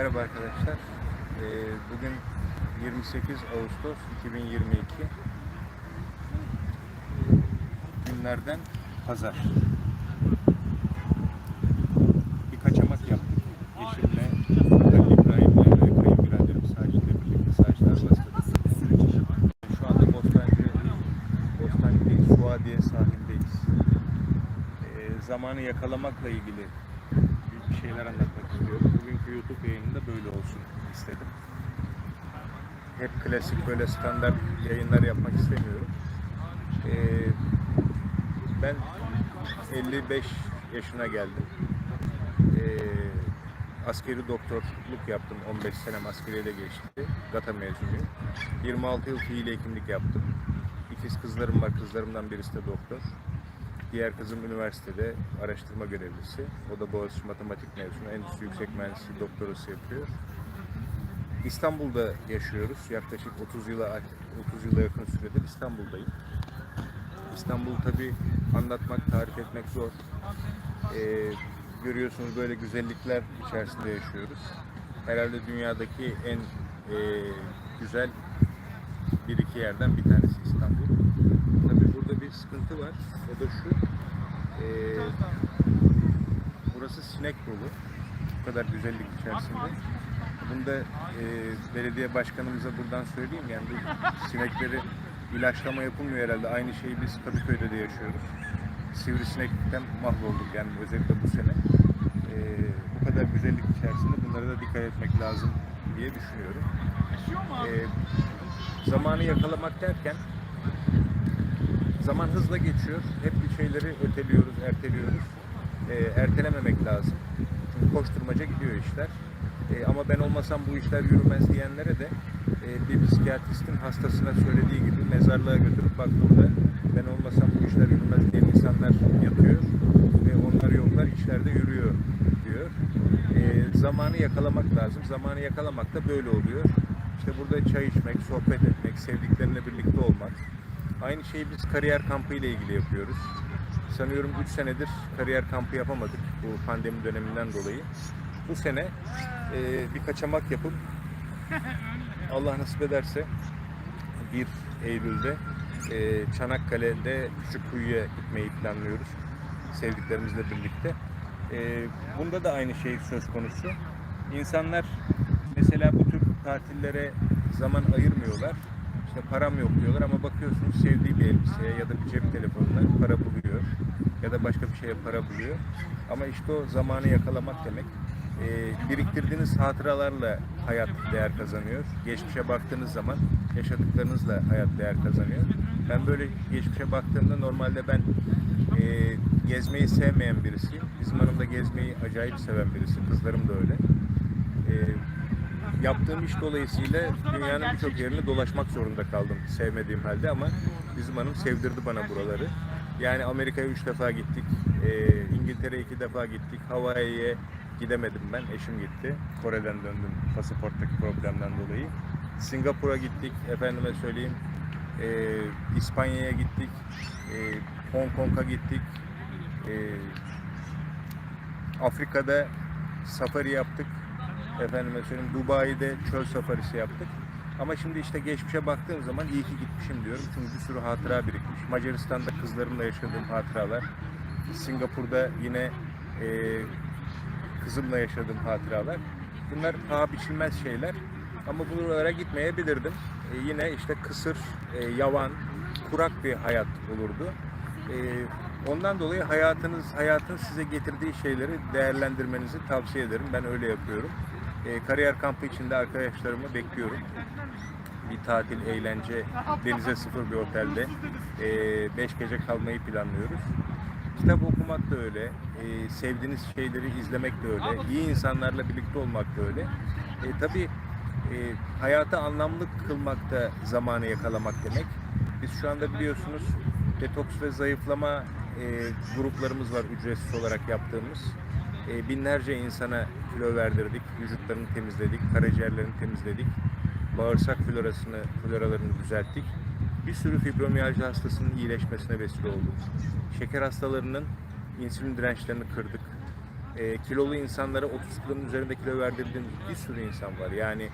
Merhaba arkadaşlar. Ee, bugün 28 Ağustos 2022. Günlerden pazar. Bir kaçamak yaptık. Eşimle, İbrahim'le ve kayınbiraderim Sacit'le birlikte Sacit Arvas'ta. Şu anda Bostancı, Bostancı Suadiye sahildeyiz. Ee, zamanı yakalamakla ilgili şeyler anlatmak istiyorum. Bugünkü YouTube yayınında böyle olsun istedim. Hep klasik böyle standart yayınlar yapmak istemiyorum. Ee, ben 55 yaşına geldim. Ee, askeri doktorluk yaptım. 15 senem askeriye de geçti. GATA mezunuyum. 26 yıl fiil hekimlik yaptım. İkiz kızlarım var. Kızlarımdan birisi de doktor. Diğer kızım üniversitede araştırma görevlisi. O da Boğaziçi Matematik mezunu. Endüstri Yüksek Mühendisliği doktorası yapıyor. İstanbul'da yaşıyoruz. Yaklaşık 30 yıla 30 yıla yakın süredir İstanbul'dayım. İstanbul tabi anlatmak, tarif etmek zor. Ee, görüyorsunuz böyle güzellikler içerisinde yaşıyoruz. Herhalde dünyadaki en e, güzel bir iki yerden bir tanesi İstanbul. Bir sıkıntı var. O da şu. e, burası sinek dolu. Bu kadar güzellik içerisinde. Bunu da e, belediye başkanımıza buradan söyleyeyim. Yani bu sinekleri ilaçlama yapılmıyor herhalde. Aynı şeyi biz Kadıköy'de de yaşıyoruz. Sivrisinekten mahvolduk yani özellikle bu sene. E, bu kadar güzellik içerisinde bunlara da dikkat etmek lazım diye düşünüyorum. E, zamanı yakalamak derken zaman hızla geçiyor. Hep bir şeyleri öteliyoruz, erteliyoruz. Ee, ertelememek lazım. Çünkü koşturmaca gidiyor işler. Ee, ama ben olmasam bu işler yürümez diyenlere de e, bir psikiyatristin hastasına söylediği gibi mezarlığa götürüp bak burada ben olmasam bu işler yürümez diyen insanlar yatıyor ve onlar yoklar işler de yürüyor diyor. Ee, zamanı yakalamak lazım. Zamanı yakalamak da böyle oluyor. İşte burada çay içmek, sohbet etmek, sevdiklerinle birlikte olmak. Aynı şeyi biz kariyer kampı ile ilgili yapıyoruz. Sanıyorum 3 senedir kariyer kampı yapamadık bu pandemi döneminden dolayı. Bu sene e, bir kaçamak yapıp Allah nasip ederse 1 Eylül'de e, Çanakkale'de Küçük Kuyu'ya gitmeyi planlıyoruz sevdiklerimizle birlikte. E, bunda da aynı şey söz konusu. İnsanlar mesela bu tür tatillere zaman ayırmıyorlar. İşte param yok diyorlar ama bakıyorsunuz sevdiği bir elbiseye ya da bir cep telefonuna para buluyor ya da başka bir şeye para buluyor. Ama işte o zamanı yakalamak demek. Ee, biriktirdiğiniz hatıralarla hayat değer kazanıyor. Geçmişe baktığınız zaman yaşadıklarınızla hayat değer kazanıyor. Ben böyle geçmişe baktığımda normalde ben e, gezmeyi sevmeyen birisiyim. Bizim hanım da gezmeyi acayip seven birisi. Kızlarım da öyle. Ee, yaptığım iş dolayısıyla dünyanın birçok yerini dolaşmak zorunda kaldım sevmediğim halde ama bizim hanım sevdirdi bana buraları. Yani Amerika'ya üç defa gittik, e, İngiltere'ye iki defa gittik, Hawaii'ye gidemedim ben, eşim gitti. Kore'den döndüm pasaporttaki problemden dolayı. Singapur'a gittik, efendime söyleyeyim, e, İspanya'ya gittik, e, Hong Kong'a gittik, e, Afrika'da safari yaptık. Efendime söyleyeyim Dubai'de çöl safarisi yaptık. Ama şimdi işte geçmişe baktığım zaman iyi ki gitmişim diyorum. Çünkü bir sürü hatıra birikmiş. Macaristan'da kızlarımla yaşadığım hatıralar. Singapur'da yine e, kızımla yaşadığım hatıralar. Bunlar paha biçilmez şeyler. Ama buralara gitmeyebilirdim. E, yine işte kısır, e, yavan, kurak bir hayat olurdu. E, ondan dolayı hayatınız, hayatın size getirdiği şeyleri değerlendirmenizi tavsiye ederim. Ben öyle yapıyorum. E, kariyer kampı içinde arkadaşlarımı bekliyorum. Bir tatil, eğlence, denize sıfır bir otelde 5 gece kalmayı planlıyoruz. Kitap okumak da öyle, e, sevdiğiniz şeyleri izlemek de öyle, iyi insanlarla birlikte olmak da öyle. E, tabii e, hayatı anlamlı kılmak da zamanı yakalamak demek. Biz şu anda biliyorsunuz detoks ve zayıflama e, gruplarımız var ücretsiz olarak yaptığımız. E, binlerce insana kilo verdirdik, vücutlarını temizledik, karaciğerlerini temizledik, bağırsak florasını, floralarını düzelttik. Bir sürü fibromiyalji hastasının iyileşmesine vesile olduk. Şeker hastalarının insülin dirençlerini kırdık. e, kilolu insanlara 30 kilonun üzerinde kilo verdirdiğimiz bir sürü insan var. Yani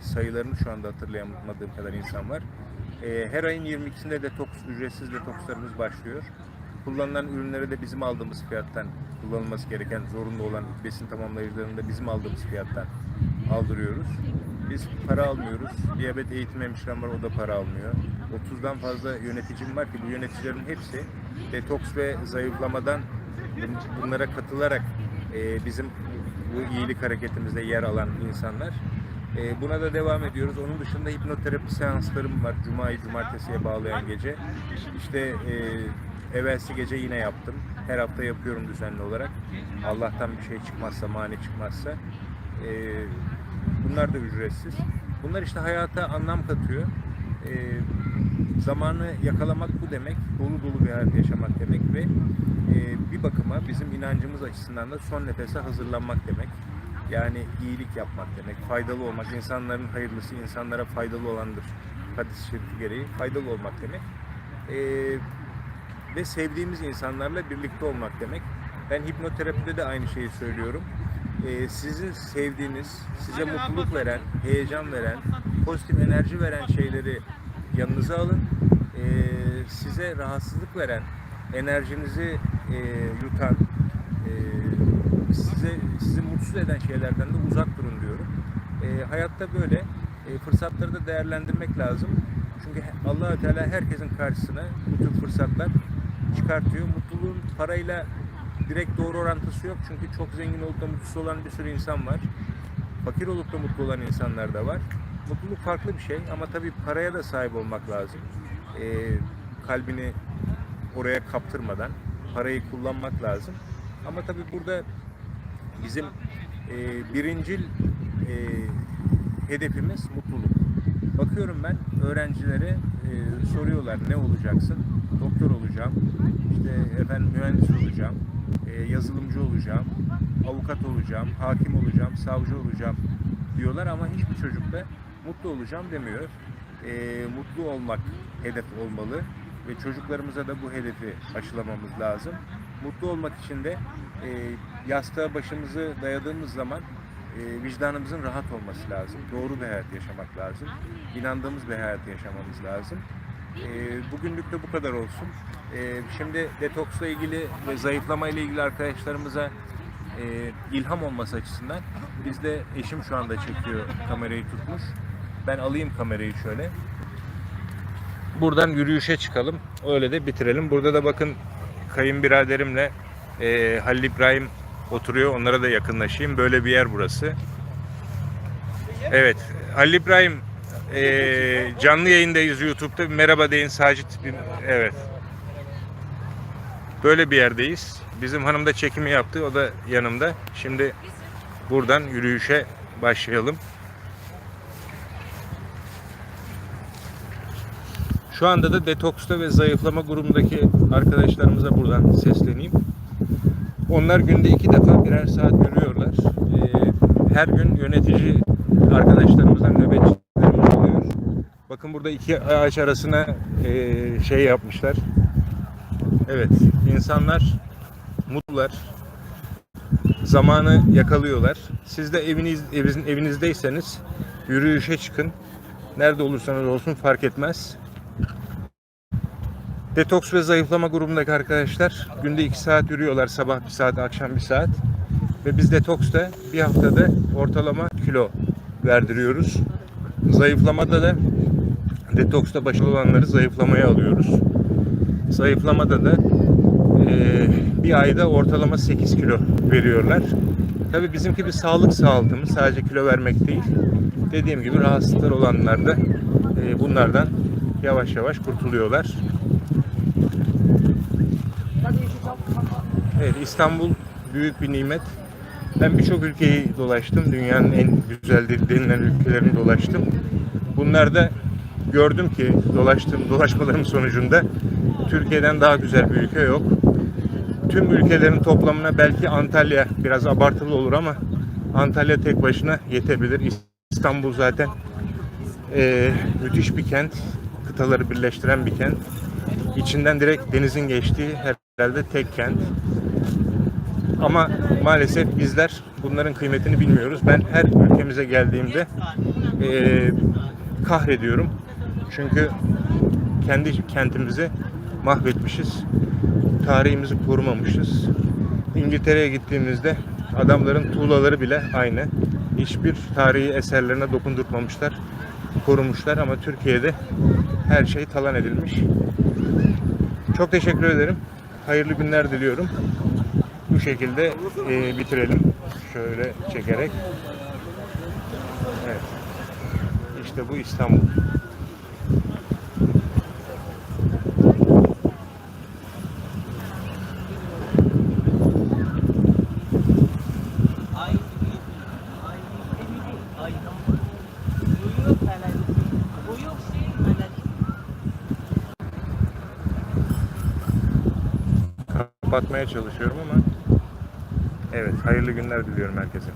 sayılarını şu anda hatırlayamadığım kadar insan var. E, her ayın 22'sinde detoks, ücretsiz detokslarımız başlıyor. Kullanılan ürünlere de bizim aldığımız fiyattan kullanılması gereken zorunlu olan besin tamamlayıcılarını da bizim aldığımız fiyattan aldırıyoruz. Biz para almıyoruz. Diyabet eğitim hemşirem var o da para almıyor. 30'dan fazla yöneticim var ki bu yöneticilerin hepsi detoks ve zayıflamadan bun- bunlara katılarak e, bizim bu iyilik hareketimizde yer alan insanlar. E, buna da devam ediyoruz. Onun dışında hipnoterapi seanslarım var. Cuma'yı cumartesiye bağlayan gece. İşte e, evvelsi gece yine yaptım. Her hafta yapıyorum düzenli olarak. Allah'tan bir şey çıkmazsa, mani çıkmazsa. E, bunlar da ücretsiz. Bunlar işte hayata anlam katıyor. E, zamanı yakalamak bu demek. Dolu dolu bir hayat yaşamak demek ve e, bir bakıma bizim inancımız açısından da son nefese hazırlanmak demek. Yani iyilik yapmak demek, faydalı olmak, insanların hayırlısı insanlara faydalı olandır. Hadis-i şerifi gereği faydalı olmak demek. E, ve sevdiğimiz insanlarla birlikte olmak demek. Ben hipnoterapide de aynı şeyi söylüyorum. Ee, sizin sevdiğiniz, size mutluluk veren, heyecan veren, pozitif enerji veren şeyleri yanınıza alın. Ee, size rahatsızlık veren, enerjinizi e, yutan, e, size sizi mutsuz eden şeylerden de uzak durun diyorum. E, hayatta böyle e, fırsatları da değerlendirmek lazım. Çünkü allah Teala herkesin karşısına bu tür fırsatlar çıkartıyor. Mutluluğun parayla direkt doğru orantısı yok. Çünkü çok zengin olup da mutsuz olan bir sürü insan var. Fakir olup da mutlu olan insanlar da var. Mutluluk farklı bir şey ama tabii paraya da sahip olmak lazım. E, kalbini oraya kaptırmadan parayı kullanmak lazım. Ama tabii burada bizim e, birincil e, hedefimiz mutluluk. Bakıyorum ben öğrencilere e, soruyorlar ne olacaksın? Doktor olacağım, işte efendim mühendis olacağım, e, yazılımcı olacağım, avukat olacağım, hakim olacağım, savcı olacağım diyorlar ama hiçbir çocuk da mutlu olacağım demiyor. E, mutlu olmak hedef olmalı ve çocuklarımıza da bu hedefi aşılamamız lazım. Mutlu olmak için de e, yastığa başımızı dayadığımız zaman e, vicdanımızın rahat olması lazım. Doğru bir hayat yaşamak lazım. İnandığımız bir hayat yaşamamız lazım. E, bugünlük de bu kadar olsun. E, şimdi detoksla ilgili ve zayıflama ile ilgili arkadaşlarımıza e, ilham olması açısından biz de eşim şu anda çekiyor kamerayı tutmuş. Ben alayım kamerayı şöyle. Buradan yürüyüşe çıkalım. Öyle de bitirelim. Burada da bakın kayınbiraderimle e, Halil İbrahim oturuyor. Onlara da yakınlaşayım. Böyle bir yer burası. Evet. Halil İbrahim e, canlı yayındayız YouTube'da. Merhaba deyin Sacit. Evet. Böyle bir yerdeyiz. Bizim hanım da çekimi yaptı. O da yanımda. Şimdi buradan yürüyüşe başlayalım. Şu anda da detoksta ve zayıflama grubundaki arkadaşlarımıza buradan sesleneyim. Onlar günde iki defa birer saat yürüyorlar. Ee, her gün yönetici arkadaşlarımızdan oluyor. Bakın burada iki ağaç arasına e, şey yapmışlar. Evet, insanlar mutlular. Zamanı yakalıyorlar. Siz de eviniz, evinizin evinizdeyseniz yürüyüşe çıkın. Nerede olursanız olsun fark etmez. Detoks ve zayıflama grubundaki arkadaşlar günde 2 saat yürüyorlar. Sabah 1 saat, akşam 1 saat. Ve biz detoksta bir haftada ortalama kilo verdiriyoruz. Zayıflamada da detoksta başarılı olanları zayıflamaya alıyoruz. Zayıflamada da eee, bir ayda ortalama 8 kilo veriyorlar. Tabi bizimki bir sağlık sağladığımız sadece kilo vermek değil. Dediğim gibi rahatsızlıklar olanlar da eee, bunlardan yavaş yavaş kurtuluyorlar. Evet İstanbul büyük bir nimet. Ben birçok ülkeyi dolaştım. Dünyanın en güzel denilen ülkelerini dolaştım. Bunlarda gördüm ki dolaştığım dolaşmalarım sonucunda Türkiye'den daha güzel bir ülke yok. Tüm ülkelerin toplamına belki Antalya biraz abartılı olur ama Antalya tek başına yetebilir. İstanbul zaten eee, müthiş bir kent. Kıtaları birleştiren bir kent. İçinden direkt denizin geçtiği herhalde tek kent. Ama maalesef bizler bunların kıymetini bilmiyoruz. Ben her ülkemize geldiğimde eee kahrediyorum. Çünkü kendi kentimizi mahvetmişiz. Tarihimizi korumamışız. İngiltere'ye gittiğimizde adamların tuğlaları bile aynı. Hiçbir tarihi eserlerine dokundurtmamışlar. Korumuşlar ama Türkiye'de her şey talan edilmiş. Çok teşekkür ederim. Hayırlı günler diliyorum. Bu şekilde e, bitirelim. Şöyle çekerek. Evet. İşte bu İstanbul. Kapatmaya çalışıyorum ama evet hayırlı günler diliyorum herkese.